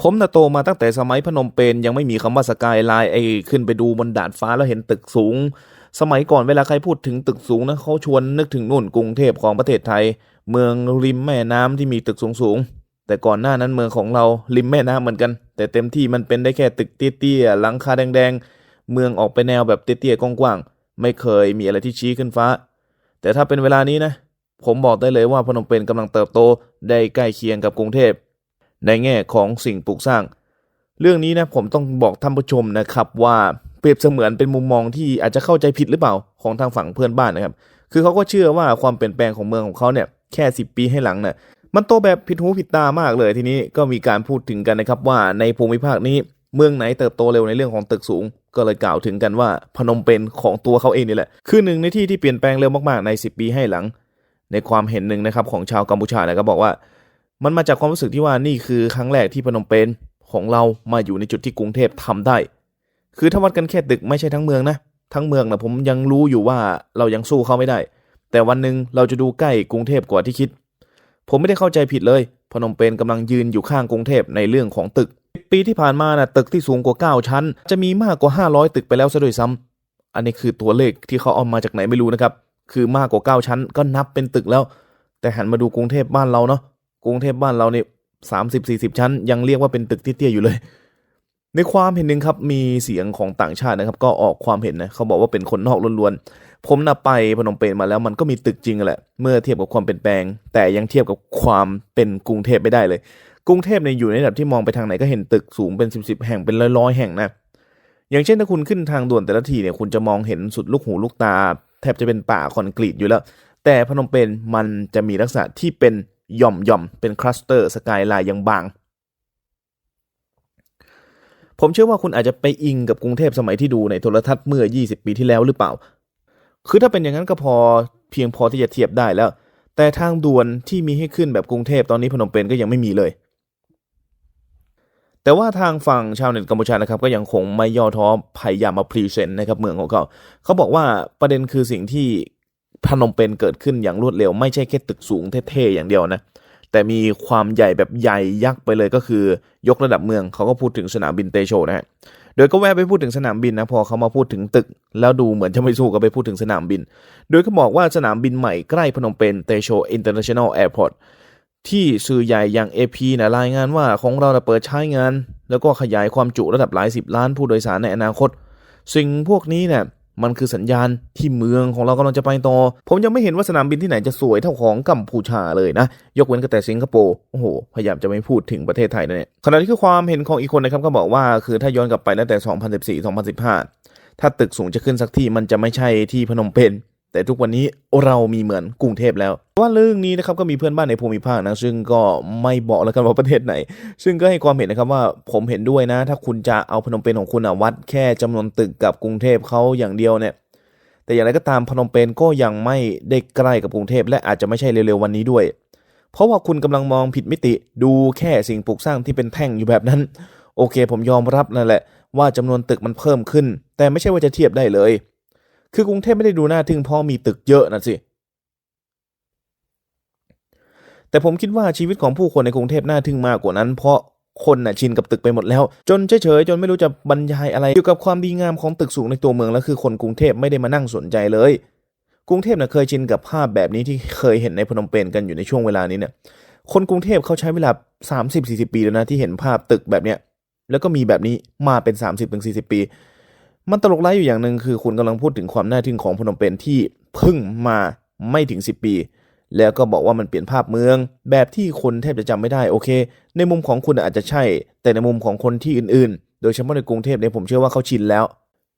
ผมน่ะโตมาตั้งแต่สมัยพนมเปญยังไม่มีคำว่าสกายไลน์ไอ้ขึ้นไปดูบนดาดฟ้าแล้วเห็นตึกสูง สมัยก่อนเวลาใครพูดถึงตึกสูงนะเขาชวนนึกถึงนู่นกรุงเทพของประเทศไทย เมืองริมแม่น้ำที่มีตึกสูงๆแต่ก่อนหน้านั้นเมืองของเราริมแม่น้ำเหมือนกัน แต่เต็มที่มันเป็นได้แค่ตึกเตี้ยๆหลังคาแดงๆเมืองออกไปแนวแบบเตี้ยๆกว้างๆไม่เคยมีอะไรที่ชี้ขึ้นฟ้า แต่ถ้าเป็นเวลานี้นะ ผมบอกได้เลยว่าพนมเปญกำลังเติบโตได้ใกล้เคียงกับกรุงเทพ ในแง่ของสิ่งปลูกสร้าง เรื่องนี้นะผมต้องบอกท่านผู้ชมนะครับว่าเปรียบเสมือนเป็นมุมมองที่อาจจะเข้าใจผิดหรือเปล่าของทางฝั่งเพื่อนบ้านนะครับ คือเขาก็เชื่อว่าความเปลี่ยนแปลงของเมืองของเขาเนี่ยแค่ 10 ปีให้หลังน่ะมันโตแบบผิดหูผิดตามากเลยทีนี้ก็มีการพูดถึงกันนะครับว่าในภูมิภาคนี้เมืองไหนเติบโตเร็วในเรื่องของตึกสูง ก็เลยกล่าวถึงกันว่าพนมเปญของตัวเขาเองนี่แหละ คือหนึ่งในที่ที่เปลี่ยนแปลงเร็วมากๆใน 10 ปีให้หลัง ในความเห็นหนึ่งนะครับของชาวกัมพูชานะครับบอกว่า มันมาจากความรู้สึกที่ว่านี่คือครั้งแรกที่พนมเปญของเรามาอยู่ในจุดที่กรุงเทพทำได้ คือถ้าวัดกันแค่ตึกไม่ใช่ทั้งเมืองนะ ทั้งเมืองนะผมยังรู้อยู่ว่าเรายังสู้เขาไม่ได้ แต่วันหนึ่งเราจะดูใกล้กรุงเทพกว่าที่คิด ผมไม่ได้เข้าใจผิดเลย พนมเปญกำลังยืนอยู่ข้างกรุงเทพในเรื่องของตึก ปีที่ผ่านมานะ่ะตึกที่สูงกว่า 9 ชั้น จะมีมากกว่า 500 ตึกไปแล้วซะด้วยซ้ำอันนี้คือตัวเลขที่เขาเอามาจากไหนไม่รู้นะครับ คือมากกว่า 9 ชั้น ก็นับเป็นตึกแล้ว แต่หันมาดูกรุงเทพบ้านเราเนาะ กรุงเทพบ้านเราเนี่ยสามสิบสี่สิบชั้น ยังเรียกว่าเป็นตึกที่เตี้ยอยู่เลย ในความเห็นหนึ่งครับมีเสียงของต่างชาตินะครับ ก็ออกความเห็นนะเขาบอกว่าเป็นคนนอกล้วนๆผมน่ะไปพนมเปญมาแล้วมันก็มีตึกจริงแหละ เมื่อเทียบกับความเปลี่ยนแปลง แต่ยังเทียบกับความเป็นกรุงเทพไม่ได้เลย กรุงเทพเนี่ยอยู่ในระดับที่มองไปทางไหนก็เห็นตึกสูงเป็นสิบสิบแห่งเป็นร้อยๆแห่งนะอย่างเช่นถ้าคุณขึ้นทางด่วนแต่ละทีเนี่ยคุณจะมองเห็นสุดลูกหูลูกตา แทบจะเป็นป่าคอนกรีตอยู่แล้ว แต่พนมเปญมันจะมีลักษณะที่เป็น หย่อมหย่อมๆเป็นคลัสเตอร์สกายไลน์ยังบาง ผมเชื่อว่าคุณอาจจะไปอิงกับกรุงเทพสมัยที่ดูในโทรทัศน์เมื่อ 20 ปีที่แล้วหรือเปล่า คือถ้าเป็นอย่างนั้นก็พอเพียงพอที่จะเทียบได้แล้ว แต่ทางด่วนที่มีให้ขึ้นแบบกรุงเทพตอนนี้พนมเปญก็ยังไม่มีเลย แต่ว่าทางฝั่งชาวเน็ตกัมพูชานะครับ ก็ยังคงไม่ย่อท้อพยายามมาพรีเซนต์นะครับเมืองของเขา เขาบอกว่าประเด็นคือสิ่งที่ พนมเปญเกิดขึ้นอย่างรวดเร็ว ไม่ใช่แค่ตึกสูงเท่ๆอย่างเดียวนะแต่มีความใหญ่แบบใหญ่ยักษ์ไปเลยก็คือยกระดับเมืองเขาก็พูดถึงสนามบินเตโชนะฮะโดยก็แวะไปพูดถึงสนามบินนะพอเขามาพูดถึงตึก แล้วดูเหมือนจะไม่สู้ก็ไปพูดถึงสนามบิน โดยเขาบอกว่าสนามบินใหม่ใกล้พนมเปญเตโชอินเตอร์เนชั่นแนลแอร์พอร์ตที่สื่อใหญ่อย่าง AP นะรายงานว่าของเราน่ะเปิดใช้งาน แล้วก็ขยายความจุระดับหลายสิบล้านผู้โดยสารในอนาคต สิ่งพวกนี้เนี่ย มันคือสัญญาณที่เมืองของเรากำลังจะไปต่อ ผมยังไม่เห็นว่าสนามบินที่ไหนจะสวยเท่าของกัมพูชาเลยนะ ยกเว้นก็แต่สิงคโปร์ โอ้โห พยายามจะไม่พูดถึงประเทศไทยนะเนี่ยขณะที่คือความเห็นของอีกคนนะครับก็บอกว่าคือถ้าย้อนกลับไปตั้งแต่ 2014 2015 ถ้าตึกสูงจะขึ้นสักที่มันจะไม่ใช่ที่พนมเปญ แต่ทุกวันนี้เรามีเหมือนกรุงเทพแล้วว่าเรื่องนี้นะครับก็มีเพื่อนบ้านในภูมิภาคนะซึ่งก็ไม่บอกแล้วกันว่าประเทศไหน ซึ่งก็ให้ความเห็นนะครับว่าผมเห็นด้วยนะ ถ้าคุณจะเอาพนมเปญของคุณอะวัดแค่จำนวนตึกกับกรุงเทพเขาอย่างเดียวเนี่ยแต่อย่างไรก็ตามพนมเปญก็ยังไม่ได้ใกล้กับกรุงเทพและอาจจะไม่ใช่เร็วๆวันนี้ด้วย เพราะว่าคุณกำลังมองผิดมิติดูแค่สิ่งปลูกสร้างที่เป็นแท่งอยู่แบบนั้น โอเค ผมยอมรับนั่นแหละ ว่าจำนวนตึกมันเพิ่มขึ้น แต่ไม่ใช่ว่าจะเทียบได้เลย คือกรุงเทพไม่ได้ดูน่าทึ่งเพราะมีตึกเยอะนะสิ แต่ผมคิดว่าชีวิตของผู้คนในกรุงเทพน่าทึ่งมากกว่านั้น เพราะคนน่ะชินกับตึกไปหมดแล้ว จนเฉยๆจนไม่รู้จะบรรยายอะไรเกี่ยวกับความดีงามของตึกสูงในตัวเมืองแล้วคือคนกรุงเทพไม่ได้มานั่งสนใจเลย กรุงเทพน่ะเคยชินกับภาพแบบนี้ที่เคยเห็นในพนมเปญกันอยู่ในช่วงเวลานี้เนี่ย คนกรุงเทพเขาใช้เวลา 30-40 ปีแล้วนะที่เห็นภาพตึกแบบเนี้ยแล้วก็มีแบบนี้มาเป็น 30-40 ปี มันตลกร้ายอยู่อย่างหนึ่งคือคุณกำลังพูดถึงความน่าทึ่งของพนมเปญที่เพิ่งมาไม่ถึง 10 ปี แล้วก็บอกว่ามันเปลี่ยนภาพเมือง แบบที่คนแทบจะจำไม่ได้โอเค ในมุมของคุณอาจจะใช่ แต่ในมุมของคนที่อื่นๆ โดยเฉพาะในกรุงเทพเนี่ยผมเชื่อว่าเขาชินแล้ว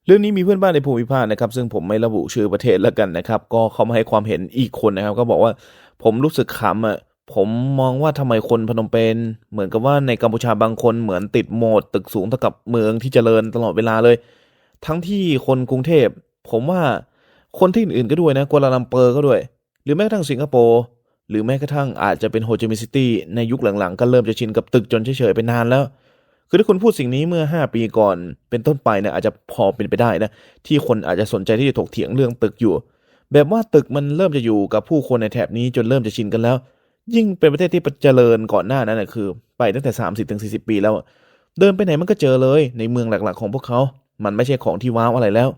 เรื่องนี้มีเพื่อนบ้านในภูมิภาคนะครับซึ่งผมไม่ระบุชื่อประเทศแล้วกันนะครับก็เขามาให้ความเห็นอีกคนนะครับ ก็บอกว่าผมรู้สึกขำอะผมมองว่าทำไมคนพนมเปญเหมือนกับว่าในกัมพูชาบางคนเหมือนติดโหมดตึกสูงเท่ากับเมืองที่เจริญตลอดเวลาเลย ทั้งที่คนกรุงเทพ ผมว่าคนที่อื่นๆก็ด้วยนะกัวลาลัมเปอร์ก็ด้วย หรือแม้กระทั่งสิงคโปร์หรือแม้กระทั่งอาจจะเป็นโฮจิมินห์ซิตี้ในยุคหลังๆ ก็เริ่มจะชินกับตึกจนเฉยๆไปนานแล้ว คือถ้าคุณพูดสิ่งนี้เมื่อ 5 ปีก่อนเป็นต้นไปนี่ยอาจจะพอเป็นไปได้นะที่คนอาจจะสนใจที่จะถกเถียงเรื่องตึกอยู่ แบบว่าตึกมันเริ่มจะอยู่กับผู้คนในแถบนี้จนเริ่มจะชินกันแล้ว ยิ่งเป็นประเทศที่เจริญก่อนหน้านั้นนะคือ ไปตั้งแต่สามสิบถึงสี่สิบปีแล้ว เดินไปไหนมันก็เจอเลยในเมืองหลักๆ ของพวกเขา มันไม่ใช่ของที่ว้าวอะไรแล้ว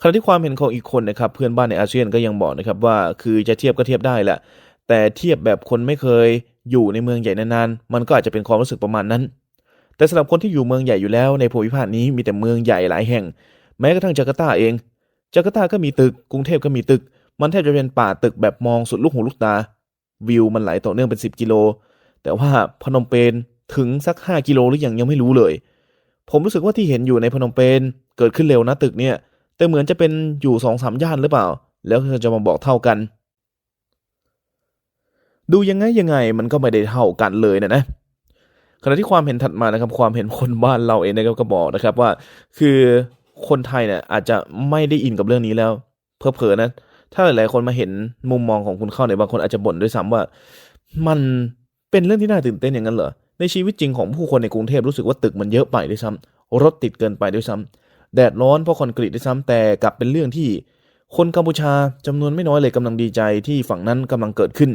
ขณะที่ความเห็นของอีกคนนะครับเพื่อนบ้านในอาเซียนก็ยังบอกนะครับว่าคือจะเทียบก็เทียบได้แหละ แต่เทียบแบบคนไม่เคยอยู่ในเมืองใหญ่นานๆมันก็อาจจะเป็นความรู้สึกประมาณนั้น แต่สำหรับคนที่อยู่เมืองใหญ่อยู่แล้วในภูมิภาคนี้มีแต่เมืองใหญ่หลายแห่ง แม้กระทั่งจาการ์ตาเองจาการ์ตาก็มีตึกกรุงเทพก็มีตึก มันแทบจะเป็นป่าตึกแบบมองสุดลูกหูลูกตา วิวมันไหลต่อเนื่องเป็น 10 กิโล แต่ว่าพนมเปญถึงสัก 5 กิโลหรือยังยังไม่รู้เลย ผมรู้สึกว่าที่เห็นอยู่ในพนมเปญเกิดขึ้นเร็วนะตึกเนี่ย แต่เหมือนจะเป็นอยู่สองสามย่านหรือเปล่า แล้วเธอจะมาบอกเท่ากัน ดูยังไงยังไงมันก็ไม่ได้เท่ากันเลยนะนะขณะที่ความเห็นถัดมานะครับความเห็นคนบ้านเราเองนะครับก็บอกนะครับว่า คือคนไทยเนี่ยอาจจะไม่ได้อินกับเรื่องนี้แล้ว เพอเพอนะ ถ้าหลายๆคนมาเห็นมุมมองของคุณเข้าเนี่ยบางคนอาจจะบ่นด้วยซ้ำว่า มันเป็นเรื่องที่น่าตื่นเต้นอย่างนั้นเหรอ ในชีวิตจริงของผู้คนในกรุงเทพรู้สึกว่าตึกมันเยอะไปด้วยซ้ำรถติดเกินไปด้วยซ้ำแดดร้อนเพราะคอนกรีตด้วยซ้ำแต่กลับเป็นเรื่องที่ คนกัมพูชาจำนวนไม่น้อยเลยกำลังดีใจที่ฝั่งนั้นกำลังเกิดขึ้น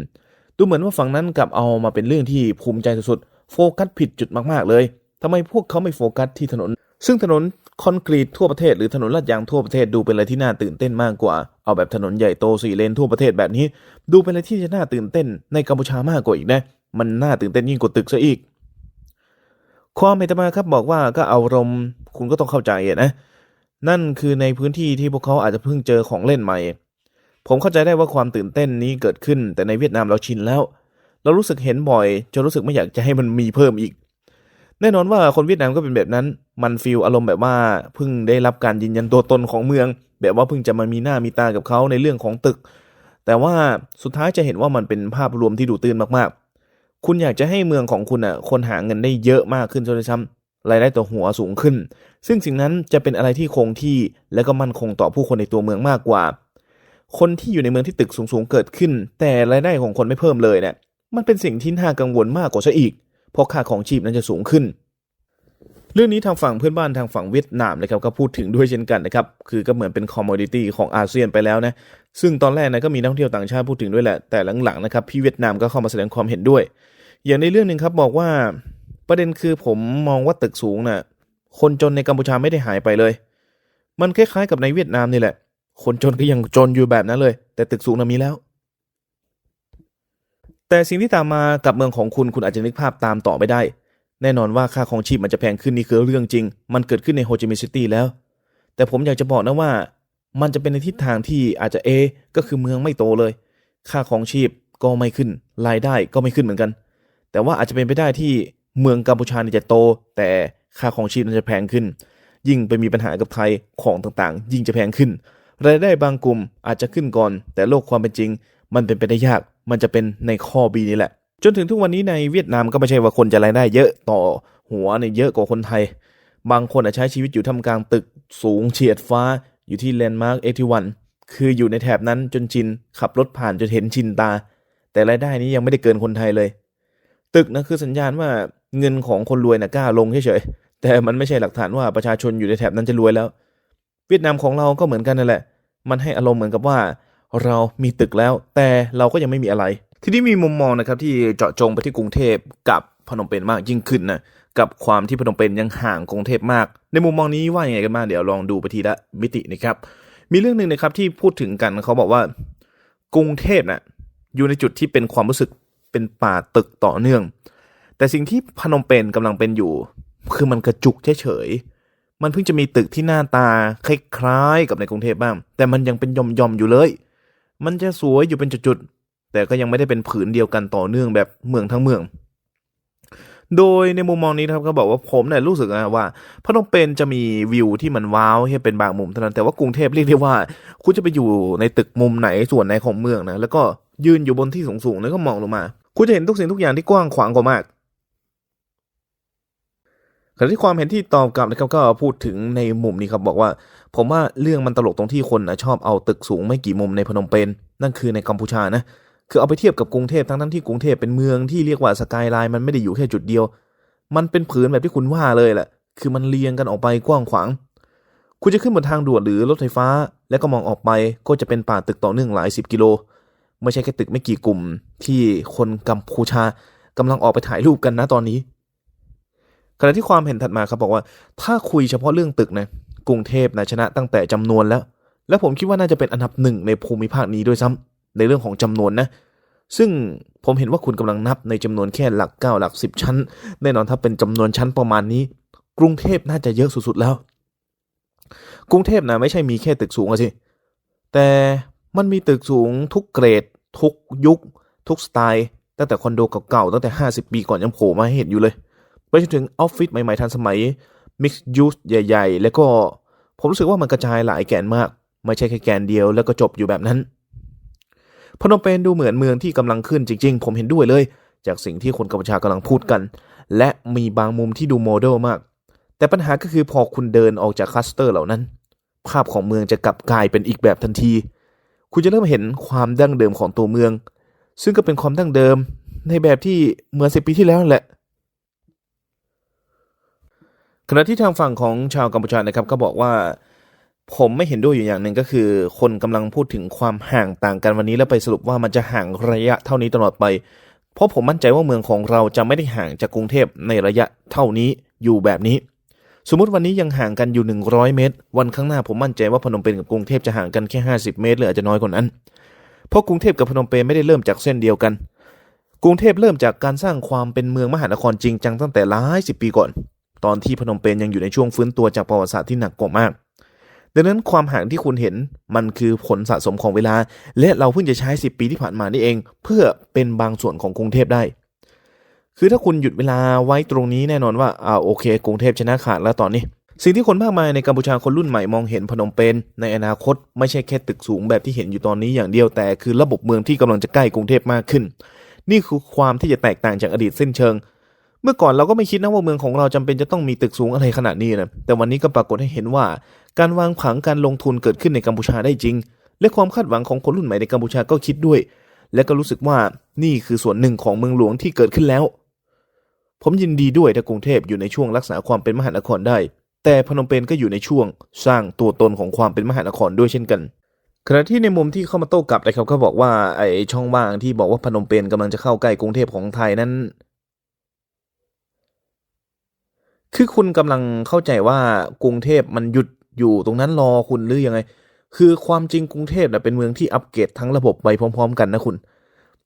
ดูเหมือนว่าฝั่งนั้นกลับเอามาเป็นเรื่องที่ภูมิใจสุดๆโฟกัสผิดจุดมากๆเลยทำไมพวกเขาไม่โฟกัสที่ถนน ซึ่งถนนคอนกรีตทั่วประเทศหรือถนนลาดยางทั่วประเทศดูเป็นอะไรที่น่าตื่นเต้นมากกว่า เอาแบบถนนใหญ่โตสี่เลนทั่วประเทศแบบนี้ ดูเป็นอะไรที่จะน่าตื่นเต้นในกัมพูชามากกว่าอีกนะ มันน่าตื่นเต้นยิ่งกว่าตึกซะอีก ความเมตมาครับบอกว่าก็เอารมณ์คุณก็ต้องเข้าใจนะ นั่นคือในพื้นที่ที่พวกเขาอาจจะเพิ่งเจอของเล่นใหม่ ผมเข้าใจได้ว่าความตื่นเต้นนี้เกิดขึ้น แต่ในเวียดนามเราชินแล้ว เรารู้สึกเห็นบ่อยจนรู้สึกไม่อยากจะให้มันมีเพิ่มอีก แน่นอนว่าคนเวียดนามก็เป็นแบบนั้น มันฟีลอารมณ์แบบว่าเพิ่งได้รับการยืนยันตัวตนของเมือง แบบว่าเพิ่งจะมามีหน้ามีตากับเขาในเรื่องของตึก แต่ว่าสุดท้ายจะเห็นว่ามันเป็นภาพรวมที่ดูตื่นมากๆ คุณอยากจะให้เมืองของคุณอะคนหาเงินได้เยอะมากขึ้นจนซ้ำรายได้ต่อหัวสูงขึ้น ซึ่งสิ่งนั้นจะเป็นอะไรที่คงที่และก็มั่นคงต่อผู้คนในตัวเมืองมากกว่า คนที่อยู่ในเมืองที่ตึกสูงๆเกิดขึ้น แต่รายได้ของคนไม่เพิ่มเลยเนี่ยมันเป็นสิ่งที่น่ากังวลมากกว่าซะอีก เพราะค่าของชีพนั้นจะสูงขึ้น เรื่องนี้ทางฝั่งเพื่อนบ้านทางฝั่งเวียดนามนะครับก็พูดถึงด้วยเช่นกันนะครับคือก็เหมือนเป็นคอมมอดิตี้ของอาเซียนไปแล้วนะซึ่งตอนแรกนะก็มีนักท่องเที่ยวต่างชาติพูดถึงด้วยแหละแต่หลังๆนะครับพี่เวียดนามก็เข้ามาแสดงความเห็นด้วย อย่างในเรื่องหนึ่งครับบอกว่าประเด็นคือผมมองว่าตึกสูงน่ะ คนจนในกัมพูชาไม่ได้หายไปเลย มันคล้ายๆกับในเวียดนามนี่แหละ คนจนก็ยังจนอยู่แบบนั้นเลย แต่ตึกสูงน่ะมีแล้ว แต่สิ่งที่ตามมากับเมืองของคุณคุณอาจจะนึกภาพตามต่อไม่ได้ แน่นอนว่าค่าของชีพมันจะแพงขึ้นนี่คือเรื่องจริง มันเกิดขึ้นในโฮจิมินห์ซิตี้แล้ว แต่ผมอยากจะบอกนะว่า มันจะเป็นในทิศทางที่อาจจะเอก็คือเมืองไม่โตเลย ค่าของชีพก็ไม่ขึ้น รายได้ก็ไม่ขึ้นเหมือนกัน แต่ว่าอาจจะเป็นไปได้ที่เมืองกัมพูชาจะโต แต่ค่าของชีพมันจะแพงขึ้น ยิ่งไปมีปัญหากับไทยของต่างๆ ยิ่งจะแพงขึ้น รายได้บางกลุ่มอาจจะขึ้นก่อน แต่โลกความเป็นจริง มันเป็นไปได้ยาก มันจะเป็นในข้อบีนี่แหละ จนถึงทุกวันนี้ในเวียดนามก็ไม่ใช่ว่าคนจะรายได้เยอะต่อหัวเนี่ยเยอะกว่าคนไทย บางคนอาจใช้ชีวิตอยู่ท่ามกลางตึกสูงเฉียดฟ้าอยู่ที่แลนด์มาร์กเอทีวันคืออยู่ในแถบนั้นจนชินขับรถผ่านจนเห็นชินตา แต่รายได้นี้ยังไม่ได้เกินคนไทยเลย ตึกนะคือสัญญาณว่าเงินของคนรวยนะกล้าลงเฉยๆแต่มันไม่ใช่หลักฐานว่าประชาชนอยู่ในแถบนั้นจะรวยแล้ว เวียดนามของเราก็เหมือนกันนั่นแหละ มันให้อารมณ์เหมือนกับว่า เรามีตึกแล้ว แต่เราก็ยังไม่มีอะไร ทีนี้มีมุมมองนะครับที่เจาะจงไปที่กรุงเทพกับพนมเปญมากยิ่งขึ้นนะกับความที่พนมเปญยังห่างกรุงเทพมาก ในมุมมองนี้ว่ายังไงกันบ้างเดี๋ยวลองดูไปทีละมิตินะครับมีเรื่องหนึ่งนะครับที่พูดถึงกันเขาบอกว่ากรุงเทพน่ะอยู่ในจุดที่เป็นความรู้สึก เป็นป่าตึกต่อเนื่อง แต่สิ่งที่พนมเปญกำลังเป็นอยู่ คือมันกระจุกเฉยๆมันเพิ่งจะมีตึกที่หน้าตาคล้ายๆกับในกรุงเทพบ้าง แต่มันยังเป็นย่อมๆอยู่เลย มันจะสวยอยู่เป็นจุดๆแต่ก็ยังไม่ได้เป็นผืนเดียวกันต่อเนื่องแบบเมืองทั้งเมืองโดยในมุมมองนี้ครับก็บอกว่าผมเนี่ยรู้สึกนะว่าพนมเปญจะมีวิวที่มันว้าวให้เป็นบางมุมเท่านั้นแต่ว่ากรุงเทพเรียกได้ว่า คุณจะไปอยู่ในตึกมุมไหนส่วนไหนของเมืองนะแล้วก็ยืนอยู่บนที่สูงๆแล้วก็มองลงมา คุณจะเห็นทุกสิ่งทุกอย่างที่กว้างขวางกว่ามากขณะที่ความเห็นที่ตอบกลับนะครับก็พูดถึงในมุมนี้ครับบอกว่า ผมว่าเรื่องมันตลกตรงที่คนนะชอบเอาตึกสูงไม่กี่มุมในพนมเปญนั่นคือในกัมพูชานะคือเอาไปเทียบกับกรุงเทพทั้งทั้งที่กรุงเทพเป็นเมืองที่เรียกว่าสกายไลน์มันไม่ได้อยู่แค่จุดเดียว มันเป็นผืนแบบที่คุณว่าเลยแหละ คือมันเรียงกันออกไปกว้างขวาง คุณจะขึ้นบนทางด่วนหรือรถไฟฟ้า แล้วก็มองออกไปก็จะเป็นป่าตึกต่อเนื่องหลายสิบกิโล ไม่ใช่แค่ตึกไม่กี่กลุ่มที่คนกัมพูชากำลังออกไปถ่ายรูปกันนะตอนนี้ขณะที่ความเห็นถัดมาครับบอกว่า ถ้าคุยเฉพาะเรื่องตึกนะกรุงเทพนะชนะตั้งแต่จำนวนแล้ว และผมคิดว่าน่าจะเป็นอันดับหนึ่งในภูมิภาคนี้ด้วยซ้ำในเรื่องของจำนวนนะซึ่งผมเห็นว่าคุณกำลังนับในจำนวนแค่หลักเก้าหลักสิบชั้น แน่นอนถ้าเป็นจำนวนชั้นประมาณนี้ กรุงเทพน่าจะเยอะสุดๆแล้ว กรุงเทพนะไม่ใช่มีแค่ตึกสูงอะสิแต่มันมีตึกสูงทุกเกรด ทุกยุค ทุกสไตล์ ตั้งแต่คอนโดเก่าๆตั้งแต่ 50 ปีก่อนยังโผล่มาให้เห็นอยู่เลย ไปจนถึงออฟฟิศใหม่ๆทันสมัย Mixed Use ใหญ่ ๆ แล้วก็ผมรู้สึกว่ามันกระจายหลายแกนมาก ไม่ใช่แค่แกนเดียวแล้วก็จบอยู่แบบนั้นพนมเปญดูเหมือนเมืองที่กำลังขึ้นจริง ๆ ผมเห็นด้วยเลย จากสิ่งที่คนกัมพูชากำลังพูดกัน และมีบางมุมที่ดูโมเดลมาก แต่ปัญหาก็คือพอคุณเดินออกจากคลัสเตอร์เหล่านั้น ภาพของเมืองจะกลับกลายเป็นอีกแบบทันที คุณจะเริ่มเห็นความดั้งเดิมของตัวเมือง ซึ่งก็เป็นความดั้งเดิมในแบบที่เหมือนสิปีที่แล้วแหละ ขณะที่ทางฝั่งของชาวกัมพูชานะครับก็บอกว่า ผมไม่เห็นด้วยอยู่อย่างหนึ่งก็คือ คนกำลังพูดถึงความห่างต่างกันวันนี้แล้วไปสรุปว่ามันจะห่างระยะเท่านี้ตลอดไป เพราะผมมั่นใจว่าเมืองของเราจะไม่ได้ห่างจากกรุงเทพในระยะเท่านี้อยู่แบบนี้ สมมติวันนี้ยังห่างกันอยู่ 100 เมตร วันข้างหน้าผมมั่นใจว่าพนมเปญกับกรุงเทพจะห่างกันแค่ 50 เมตรหรืออาจจะน้อยกว่านั้น เพราะกรุงเทพกับพนมเปญไม่ได้เริ่มจากเส้นเดียวกัน กรุงเทพเริ่มจากการสร้างความเป็นเมืองมหานครจริงจังตั้งแต่หลายสิบปีก่อน ตอนที่พนมเปญยังอยู่ในช่วงฟื้นตัวจากประวัติศาสตร์ที่หนักกว่ามาก ดังนั้นความห่างที่คุณเห็นมันคือผลสะสมของเวลา และเราเพิ่งจะใช้ 10 ปีที่ผ่านมานี่เอง เพื่อเป็นบางส่วนของกรุงเทพได้ คือถ้าคุณหยุดเวลาไว้ตรงนี้แน่นอนว่าอ่าโอเค กรุงเทพชนะขาดแล้วตอนนี้ สิ่งที่คนมากมายในกัมพูชาคนรุ่นใหม่มองเห็นพนมเปญในอนาคต ไม่ใช่แค่ตึกสูงแบบที่เห็นอยู่ตอนนี้อย่างเดียวแต่คือระบบเมืองที่กำลังจะใกล้กรุงเทพมากขึ้น นี่คือความที่จะแตกต่างจากอดีตสิ้นเชิงเมื่อก่อนเราก็ไม่คิดนะว่าเมืองของเราจำเป็นจะต้องมีตึกสูงอะไรขนาดนี้นะ แต่วันนี้ก็ปรากฏให้เห็นว่า การวางผังการลงทุนเกิดขึ้นในกัมพูชาได้จริง และความคาดหวังของคนรุ่นใหม่ในกัมพูชาก็คิดด้วย และก็รู้สึกว่านี่คือส่วนหนึ่งของเมืองหลวงที่เกิดขึ้นแล้ว ผมยินดีด้วยถ้ากรุงเทพอยู่ในช่วงรักษาความเป็นมหานครได้ แต่พนมเปญก็อยู่ในช่วงสร้างตัวตนของความเป็นมหานครด้วยเช่นกันขณะที่ในมุมที่เข้ามาโต้กลับนะครับก็บอกว่าไอ้ช่องว่างที่บอกว่าพนมเปญกำลังจะเข้าใกล้กรุงเทพของไทยนั้น คือคุณกำลังเข้าใจว่ากรุงเทพมันหยุดอยู่ตรงนั้นรอคุณหรือยังไง คือความจริงกรุงเทพนะเป็นเมืองที่อัปเกรดทั้งระบบไปพร้อม ๆ กันนะคุณ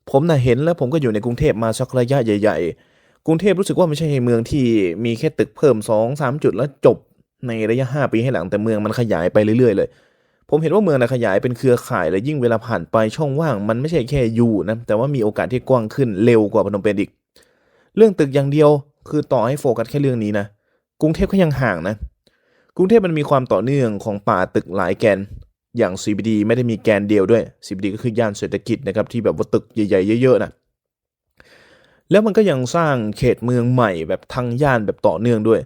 ผมน่ะเห็นแล้วผมก็อยู่ในกรุงเทพมาสักระยะใหญ่ ๆ กรุงเทพรู้สึกว่าไม่ใช่เมืองที่มีแค่ตึกเพิ่มสองสามจุดแล้วจบในระยะห้าปีให้หลังแต่เมืองมันขยายไปเรื่อยๆเลย ผมเห็นว่าเมืองนะขยายเป็นเครือข่ายและยิ่งเวลาผ่านไปช่องว่างมันไม่ใช่แค่อยู่นะแต่ว่ามีโอกาสที่กว้างขึ้นเร็วกว่าพนมเปญอีก เรื่องตึกอย่างเดียวคือต่อให้โฟกัสแค่เรื่องนี้นะกรุงเทพก็ยังห่างนะกรุงเทพมันมีความต่อเนื่องของป่าตึกหลายแกน อย่าง CBD ไม่ได้มีแกนเดียวด้วย CBD ก็คือย่านเศรษฐกิจนะครับที่แบบว่าตึกใหญ่ๆเยอะๆนะ แล้วมันก็ยังสร้างเขตเมืองใหม่แบบทั้งย่านแบบต่อเนื่องด้วย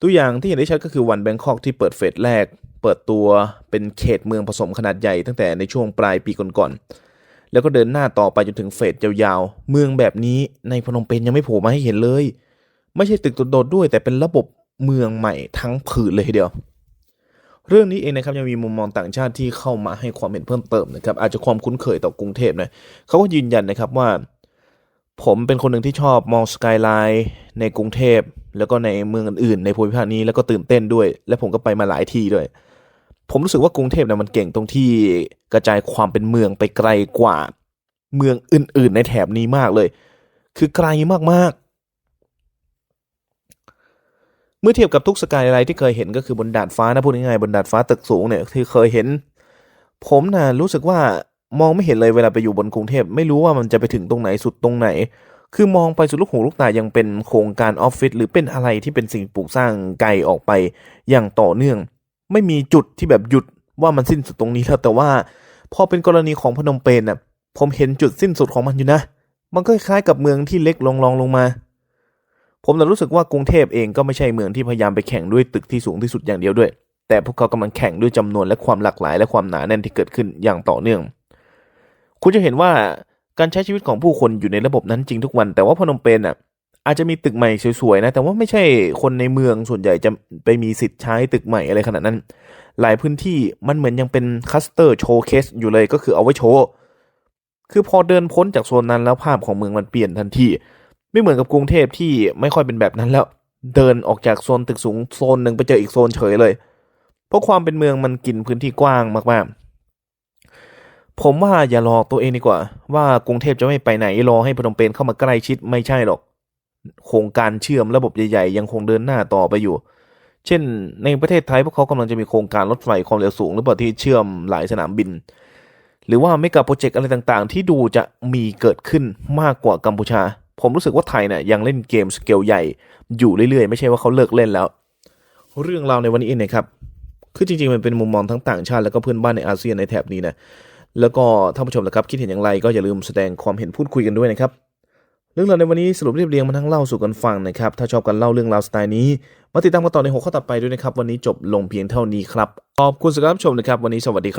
ตัวอย่างที่เห็นได้ชัดก็คือวันแบงคอกที่เปิดเฟสแรก เปิดตัวเป็นเขตเมืองผสมขนาดใหญ่ตั้งแต่ในช่วงปลายปีก่อนๆ แล้วก็เดินหน้าต่อไปจนถึงเฟสยาวๆ เมืองแบบนี้ในพนมเปญยังไม่โผล่มาให้เห็นเลย ไม่ใช่ตึกโดดๆด้วย แต่เป็นระบบเมืองใหม่ทั้งผืนเลยทีเดียวเรื่องนี้เองนะครับยังมีมุมมองต่างชาติที่เข้ามาให้ความเห็นเพิ่มเติมนะครับอาจจะความคุ้นเคยต่อกรุงเทพนะเขาก็ยืนยันนะครับว่า ผมเป็นคนหนึ่งที่ชอบมองสกายไลน์ในกรุงเทพ แล้วก็ในเมืองอื่นๆ ในภูมิภาคนี้แล้วก็ตื่นเต้นด้วย และผมก็ไปมาหลายที่ด้วย ผมรู้สึกว่ากรุงเทพเนี่ยมันเก่งตรงที่กระจายความเป็นเมืองไปไกลกว่า เมืองอื่น ๆ ในแถบนี้มากเลย คือไกลมากๆ เมื่อเทียบกับทุกสกายไลน์ที่เคยเห็นก็คือบนดาดฟ้านะพูดง่ายๆบนดาดฟ้าตึกสูงเนี่ยที่เคยเห็น ผมนะ่ะรู้สึกว่า มองไม่เห็นเลยเวลาไปอยู่บนกรุงเทพไม่รู้ว่ามันจะไปถึงตรงไหนสุดตรงไหน คือมองไปสุดลูกหูลูกตายังเป็นโครงการออฟฟิศหรือเป็นอะไรที่เป็นสิ่งปลูกสร้างไกลออกไปอย่างต่อเนื่อง ไม่มีจุดที่แบบหยุดว่ามันสิ้นสุดตรงนี้แล้วแต่ว่า พอเป็นกรณีของพนมเปญน่ะผมเห็นจุดสิ้นสุดของมันอยู่นะ มันก็คล้ายกับเมืองที่เล็กลงลองลงมา ผมแต่รู้สึกว่ากรุงเทพเองก็ไม่ใช่เมืองที่พยายามไปแข่งด้วยตึกที่สูงที่สุดอย่างเดียวด้วย แต่พวกเขากำลังแข่งด้วยจำนวนและความหลากหลาย และความหนาแน่นที่เกิดขึ้นอย่างต่อเนื่อง คุณจะเห็นว่าการใช้ชีวิตของผู้คนอยู่ในระบบนั้นจริงทุกวัน แต่ว่าพนมเปญอะอาจจะมีตึกใหม่สวยๆนะ แต่ว่าไม่ใช่คนในเมืองส่วนใหญ่จะไปมีสิทธิ์ใช้ตึกใหม่อะไรขนาดนั้น หลายพื้นที่มันเหมือนยังเป็นคัสเตอร์โชว์เคสอยู่เลยก็คือเอาไว้โชว์คือพอเดินพ้นจากโซนนั้นแล้วภาพของเมืองมันเปลี่ยนทันที ไม่เหมือนกับกรุงเทพที่ไม่ค่อยเป็นแบบนั้นแล้ว เดินออกจากโซนตึกสูงโซนหนึ่งไปเจออีกโซนเฉยเลย เพราะความเป็นเมืองมันกินพื้นที่กว้างมากๆ ผมว่าอย่าหลอกตัวเองดีกว่า ว่ากรุงเทพจะไม่ไปไหนรอให้พนมเปญเข้ามาใกล้ชิดไม่ใช่หรอก โครงการเชื่อมระบบใหญ่ๆ ยังคงเดินหน้าต่อไปอยู่ เช่น ในประเทศไทยพวกเขากำลังจะมีโครงการรถไฟความเร็วสูงหรือเปล่าที่เชื่อมหลายสนามบิน หรือว่าไม่กับโปรเจกต์อะไรต่างๆ ที่ดูจะมีเกิดขึ้นมากกว่ากัมพูชา ผมรู้สึกว่าไทยเนี่ยยังเล่นเกมสเกลใหญ่ อยู่เรื่อยๆ ไม่ใช่ว่าเขาเลิกเล่นแล้ว เรื่องราวในวันนี้เองนะครับคือจริงๆมันเป็นมุมมองทั้งต่างชาติแล้วก็เพื่อนบ้านในอาเซียนในแถบนี้นะ แล้วก็ท่านผู้ชมนะครับคิดเห็นอย่างไรก็อย่าลืมแสดงความเห็นพูดคุยกันด้วยนะครับ เรื่องราวในวันนี้สรุปเรียบเรียงมาทั้งเล่าสู่กันฟังนะครับ ถ้าชอบกันเล่าเรื่องราวสไตล์นี้ มาติดตามกันต่อในหัวข้อต่อไปด้วยนะครับ วันนี้จบลงเพียงเท่านี้ครับ ขอบคุณสำหรับรับชมนะครับ วันนี้สวัสดีครับ